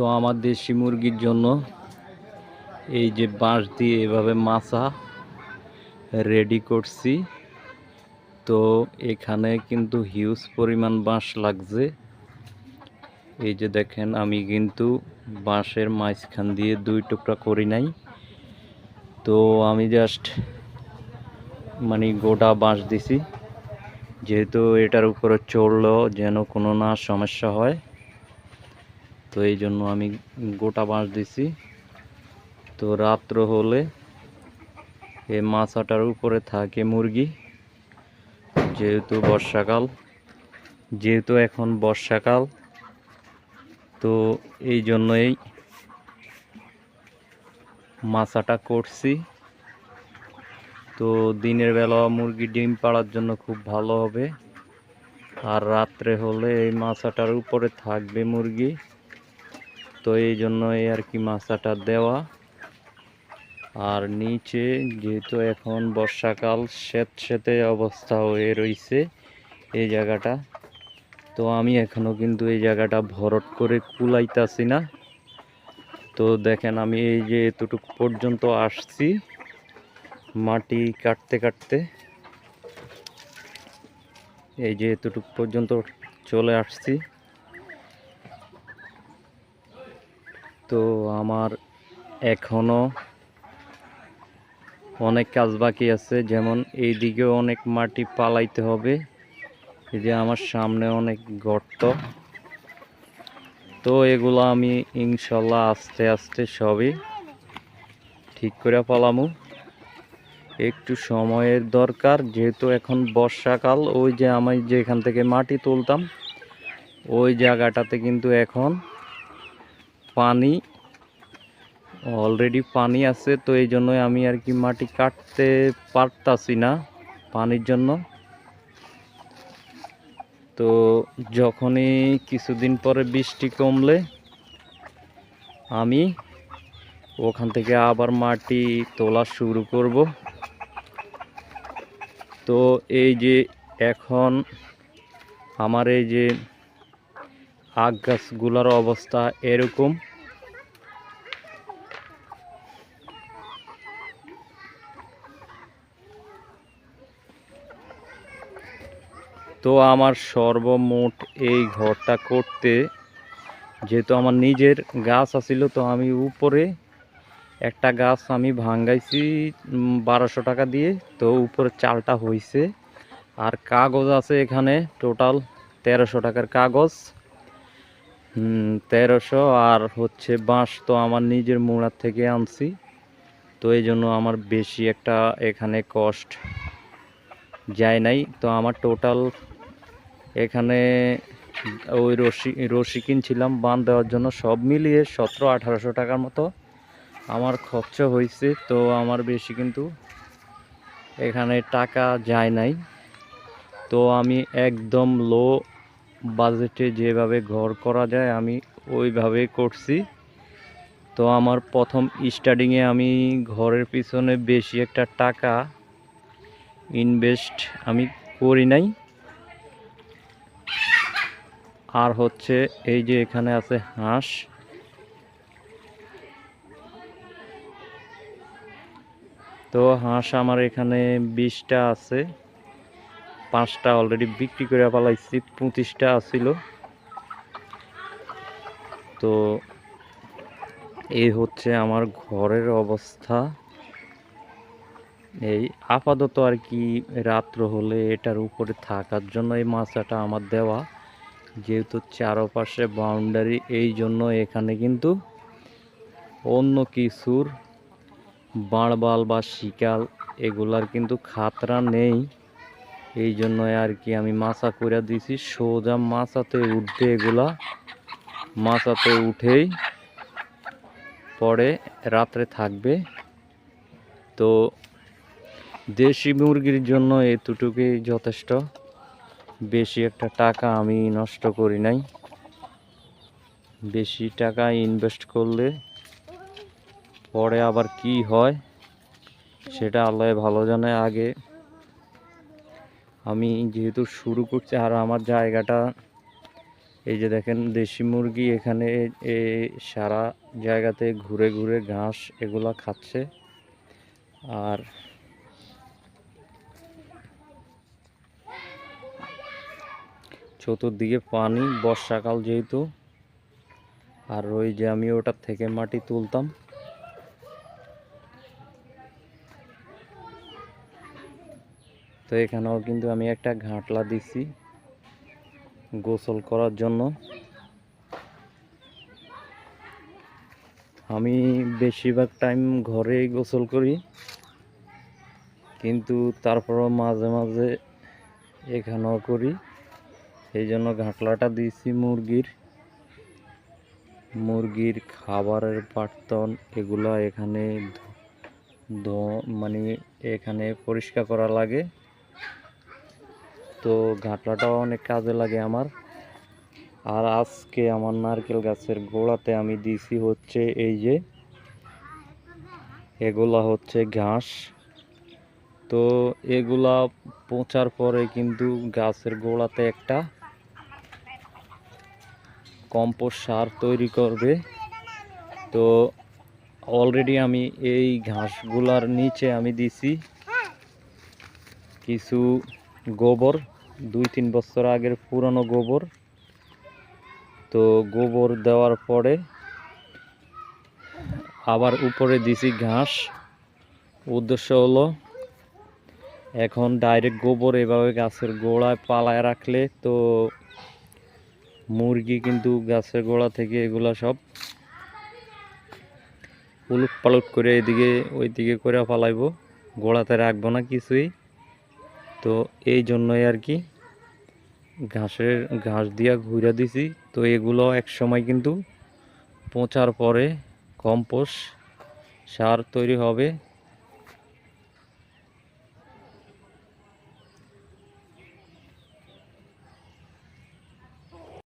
তো আমার দেশি মুরগির জন্য এই যে বাঁশ দিয়ে এভাবে মাছা রেডি করছি। তো এখানে কিন্তু হিউজ পরিমাণ বাঁশ লাগছে। এই যে দেখেন, আমি কিন্তু বাঁশের মাঝখান দিয়ে দুই টুকরা করি নাই। তো আমি জাস্ট মানে গোটা বাঁশ দিছি। যেহেতু এটার উপরে চড়লো যেন কোনো না সমস্যা হয়। তো এই জন্য আমি গোটা বাঁশ দিছি। তো রাত্র হলে এই মাছাটার উপরে থাকে মুরগি, যেহেতু বর্ষাকাল, যেহেতু এখন বর্ষাকাল, তো এই জন্যই মাছাটা করছি। তো দিনের বেলা মুরগি ডিম পাড়ার জন্য খুব ভালো হবে। আর রাত্রে হলে এই মাছাটার উপরে থাকবে মুরগি। তো এই জন্যই আর কি মাছাটা দেওয়া। আর নিচে যেহেতু এখন বর্ষাকাল স্বেত স্বেতে অবস্থা হয়ে রয়েছে এই জায়গাটা। তো আমি এখনও কিন্তু এই জায়গাটা ভরট করে কুলাইতাছি না। তো দেখেন আমি এই যে এতটুকু পর্যন্ত আসছি মাটি কাটতে কাটতে। এই যে এতটুকু পর্যন্ত চলে আসছি। তো আমার এখনও অনেক কাজ বাকি আছে। যেমন এই দিকেও অনেক মাটি পালাইতে হবে। এই যে আমার সামনে অনেক গর্ত। তো এগুলো আমি ইনশাল্লাহ আস্তে আস্তে সবই ঠিক করে পালামু। একটু সময়ের দরকার, যেহেতু এখন বর্ষাকাল, ওই যে আমি যেখান থেকে মাটি তুলতাম, ওই জায়গাটাতে কিন্তু এখন পানি অলরেডি পানি আছে, তো এই জন্যই আমি আর কি মাটি কাটতে পারতাছি না পানির জন্য। তো যখনই কিছুদিন পরে বৃষ্টি কমলে, আমি ওখান থেকে আবার মাটি তোলা শুরু করব। তো এই যে এখন আমার এই যে আখ গাছগুলোর অবস্থা এরকম। তো আমার সর্বমোট এই ঘরটা করতে, যেহেতু আমার নিজের গাছ আছিল, তো আমি উপরে একটা গাছ আমি ভাঙ্গাইছি বারোশো টাকা দিয়ে, তো উপরে চালটা হয়েছে আর কাগজ আছে এখানে, টোটাল তেরোশো টাকার কাগজ। তেরোশো আর হচ্ছে বাঁশ তো আমার নিজের মোড়ার থেকে আনছি। তো এই জন্য আমার বেশি একটা এখানে কষ্ট যায় নাই। তো আমার টোটাল এখানে ওই রশি রশি কিনছিলাম বান দেওয়ার জন্য সব মিলিয়ে সতেরো আঠারোশো টাকার মতো আমার খরচ হয়েছে। তো আমার বেশি কিন্তু এখানে টাকা যায় নাই। তো আমি একদম লো বাজেটে যেভাবে ঘর করা যায়, আমি ওইভাবে করছি। তো আমার প্রথম স্টার্টিংয়ে আমি ঘরের পিছনে বেশি একটা টাকা ইনভেস্ট আমি করি নাই। আর হচ্ছে এই যে এখানে আছে হাঁস। তো হাঁস আমার এখানে বিশটা আছে। পাঁচটা অলরেডি বিক্রি করে পালাইছি পঁচিশটা আছিল। তো এই হচ্ছে আমার ঘরের অবস্থা। এই আপাতত আর কি রাত্র হলে এটার উপরে থাকার জন্য এই মাছটা আমার দেওয়া। যেহেতু চারপাশে বাউন্ডারি এই জন্য এখানে কিন্তু অন্য কিছুর বাঁড়বাল বা শিকাল এগুলার কিন্তু খাতরা নেই। এই জন্য আর কি আমি মাছা করে দিছি, সোজা মাছাতে উঠবে এগুলা। মাছাতে উঠেই পরে রাত্রে থাকবে। তো দেশি মুরগির জন্য এতটুকুই যথেষ্ট। বেশি একটা টাকা আমি নষ্ট করি নাই। বেশি টাকা ইনভেস্ট করলে পরে আবার কি হয়, সেটা আল্লাহ ভালো জানে। আগে আমি যেহেতু শুরু করছি আর আমার জায়গাটা, এই যে দেখেন দেশি মুরগি, এখানে সারা জায়গাতে ঘুরে ঘুরে ঘাস এগুলা খাচ্ছে। আর চতুর্দিকে পানি, বর্ষাকাল যেহেতু, আর ওই যে আমি ওটার থেকে মাটি তুলতাম। তো এখানেও কিন্তু আমি একটা ঘাটলা দিছি গোসল করার জন্য। আমি বেশিরভাগ টাইম ঘরেই গোসল করি, কিন্তু তারপরও মাঝে মাঝে এখানেও করি। এই জন্য ঘাটলাটা দিয়েছি মুরগির। মুরগির খাবারের বার্তন এগুলা এখানে মানে এখানে পরিষ্কার করা লাগে। তো ঘাটলাটাও অনেক কাজে লাগে আমার। আর আজকে আমার নারকেল গাছের গোড়াতে আমি দিছি হচ্ছে এই যে, এগুলা হচ্ছে ঘাস। তো এগুলা পচার পরে কিন্তু গাছের গোড়াতে একটা কম্পোস্ট সার তৈরি করবে। তো অলরেডি আমি এই ঘাসগুলার নিচে আমি দিছি। কিছু গোবর, দুই তিন বছর আগের পুরনো গোবর। তো গোবর দেওয়ার পরে আবার উপরে দিছি ঘাস। উদ্দেশ্য হলো এখন ডাইরেক্ট গোবর এভাবে গাছের গোড়ায় পালায় রাখলে তো মুরগি কিন্তু গাছের গোড়া থেকে এগুলা সব উলুট পালুট করে এদিকে ওইদিকে করে পালাইবো। গোড়াতে রাখব না কিছুই। তো এই জন্যই আর কি ঘাসের ঘাস দিয়া ঘুরা দিছি। তো এগুলো এক সময় কিন্তু পচার পরে কম্পোস্ট সার তৈরি হবে।